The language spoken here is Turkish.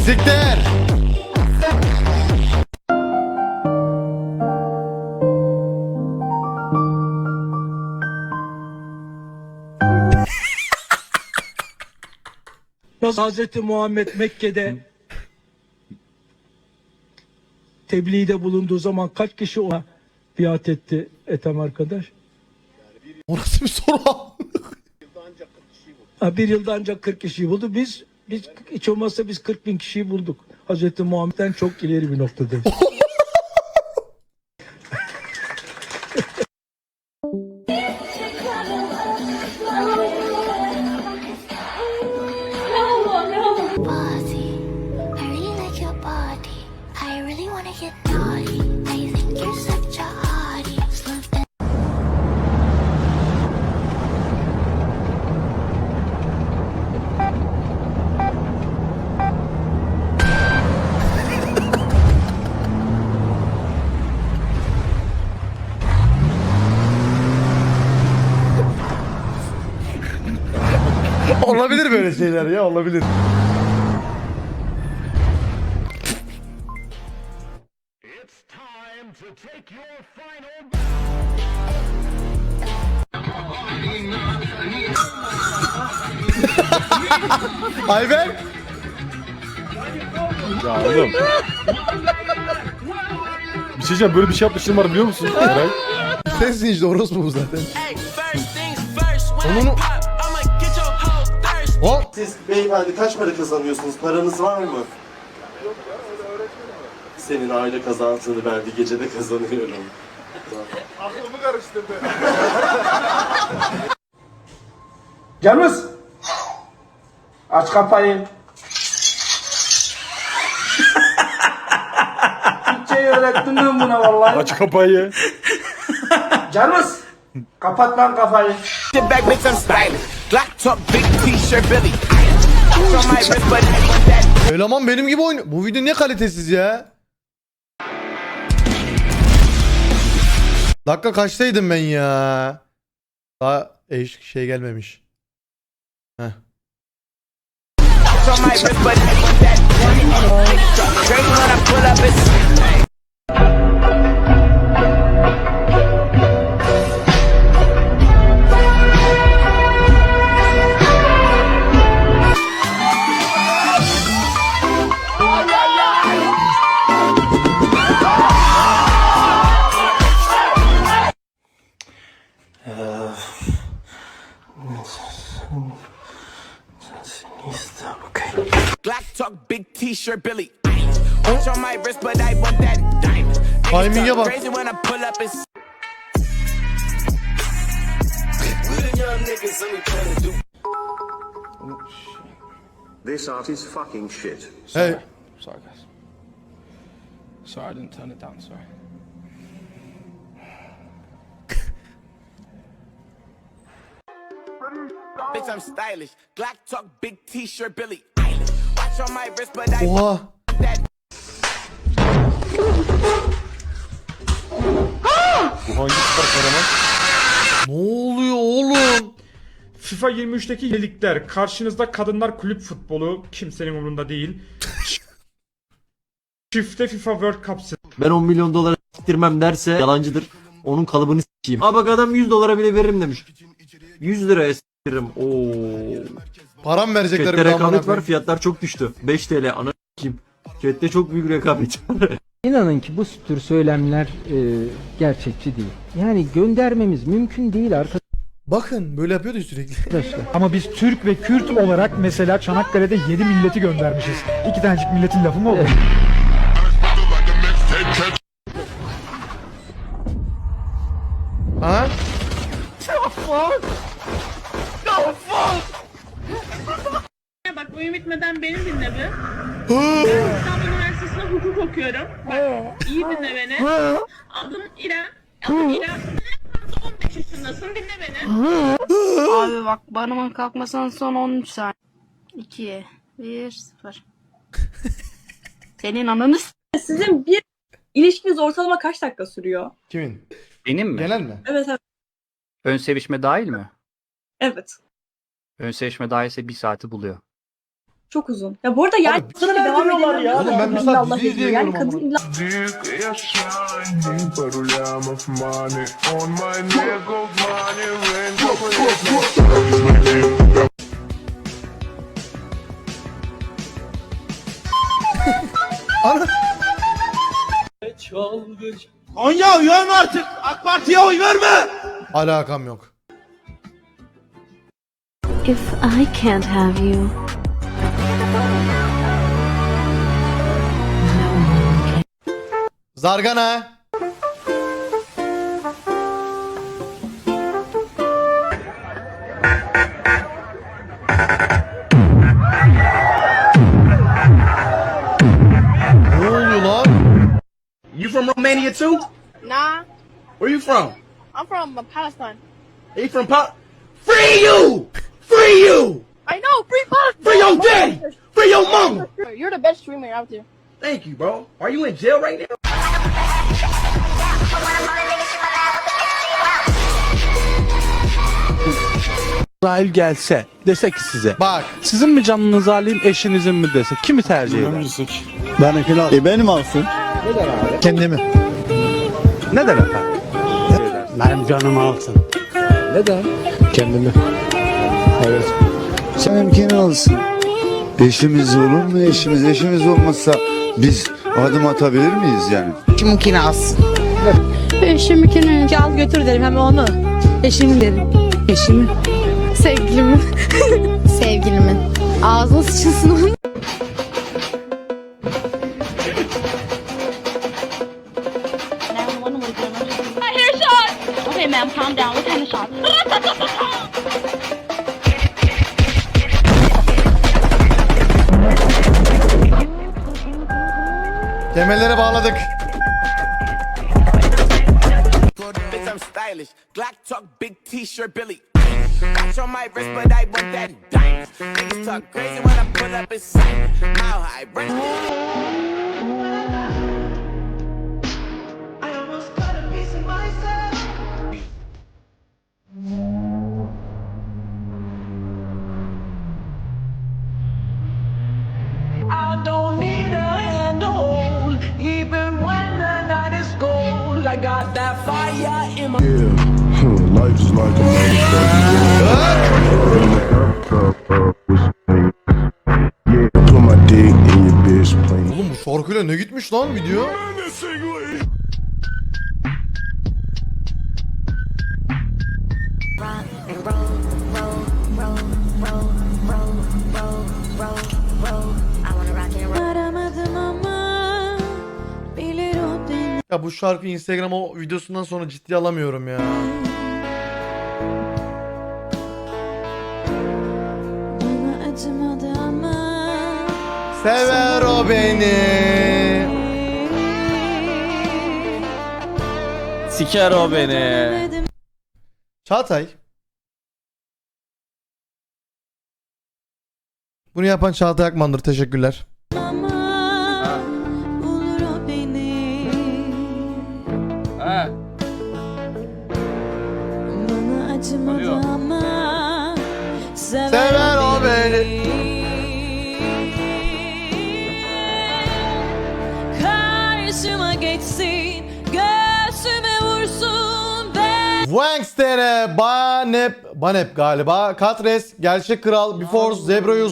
Asiktir. Nasıl Hazreti Muhammed Mekke'de tebliğde bulunduğu zaman kaç kişi ona biat etti Ethem arkadaş? Orası bir soru. Ha, bir yılda ancak 40 kişiyi buldu. Biz biz hiç olmazsa biz 40 bin kişiyi bulduk. Hazreti Muhammed'den çok ileri bir noktadayız. olabilir böyle şeyler ya olabilir. Ayber. Ya oğlum. Bir şey diyeceğim böyle bir şey yapmışlığım var biliyor musun Eray? Sensin işte orospu bu zaten. Onun... O Siz beyefendi kaç para kazanıyorsunuz? Paranız var mı? Yok ya öyle Senin aile kazansını ben bir gecede kazanıyorum. Canımız. Aç kapayı. Türkçeyi öğrettim ben buna vallahi. Aç kapayı. Canımız. Kapat lan kafayı. Sit back, make some stylish. Glock top, big eleman benim gibi oynuyor. Bu video ne kalitesiz ya? Dakika kaçtaydım ben ya? Daha eş şey gelmemiş. Heh. Glock talk, big t-shirt, Billy. Watch on my wrist, but I want that diamond. Niggas Timing'e talk bak. Crazy when I pull up, it's This art is fucking shit. Hey. Sorry guys. Sorry I didn't turn it down, sorry. Bitch, I'm stylish. Glock talk, big t-shirt, Billy. Eilish. Watch on my wrist, but I Oha. Bu hangi kahraman? Ne oluyor oğlum? FIFA 23'teki yenilikler. Karşınızda kadınlar kulüp futbolu. Kimsenin umurunda değil. Çifte FIFA World Cup Ben 10 milyon dolara siktirmem derse yalancıdır. Onun kalıbını sikeyim. Aa bak adam 100 dolara bile veririm demiş. 100 liraya siktiririm. Oo. Param verecekler Chat'te bir rekabet var fiyatlar çok düştü. 5 TL ana sikeyim. Chat'te çok büyük rekabet var. İnanın ki bu tür söylemler e, gerçekçi değil. Yani göndermemiz mümkün değil Bakın böyle yapıyordu ya sürekli. arkadaşlar. Ama biz Türk ve Kürt olarak mesela Çanakkale'de 7 milleti göndermişiz. İki tanecik milletin lafı mı olur? Ha? Bak oyun bitmeden beni dinle bir. Ben İstanbul Üniversitesi'nde hukuk okuyorum. Bak iyi dinle beni. Adım İrem. Adım İrem. 15 yaşındasın dinle beni. Abi bak bana kalkmasan son 13 saniye. 2 1 0 Senin ananı Sizin bir ilişkiniz ortalama kaç dakika sürüyor? Kimin? Benim mi? Genel mi? Evet evet. Ön sevişme dahil mi? Evet. Ön sevişme dahilse bir saati buluyor. Çok uzun. Ya bu arada yani Abi, sıra verdiriyorlar ya. Oğlum ben bir saat dizi izleyemiyorum kadın amına. illa Ana. Konya uyan artık. AK Parti'ye oy verme. Alakam yok. If I can't have you, Zargana. Ne oluyor lan? You from Romania too? Nah, Where you from? I'm from Palestine. He from Pop. Free you! Free you! I know, free Palestine! Free your daddy! Free your mama! You're the best streamer out there. Thank you, bro. Are you in jail right now? İsrail gelse dese ki size Bak. sizin mi canınızı alayım eşinizin mi dese kimi tercih eder? Benimkini al. E benim alsın. Kendimi. Neden efendim? Benim canımı alsın. Neden? Kendimi. Evet. Benimkini alsın. Eşimiz olur mu eşimiz? Eşimiz olmazsa biz adım atabilir miyiz yani? Kimkini alsın. Eşimkini. Al götür derim hem onu. Eşimi derim. Eşimi. Sevgilimi. Sevgilimi. Ağzına sıçılsın onun. Calm down. What kind of shots? T-shirt, Billy. Watch. I got that fire in my Life is like a Put my dick in your bitch plane. Oğlum bu şarkıyla ne gitmiş lan video? Ya bu şarkı Instagram o videosundan sonra ciddiye alamıyorum ya. Sever o beni. Siker o beni. Çağatay. Bunu yapan Çağatay Akman'dır. Teşekkürler. Sever o beni. Karşıma geçsin, göğsüme vursun ben. Wangstere, Banep, Banep galiba. Katres, Gerçek Kral, Before, Zebroyuz,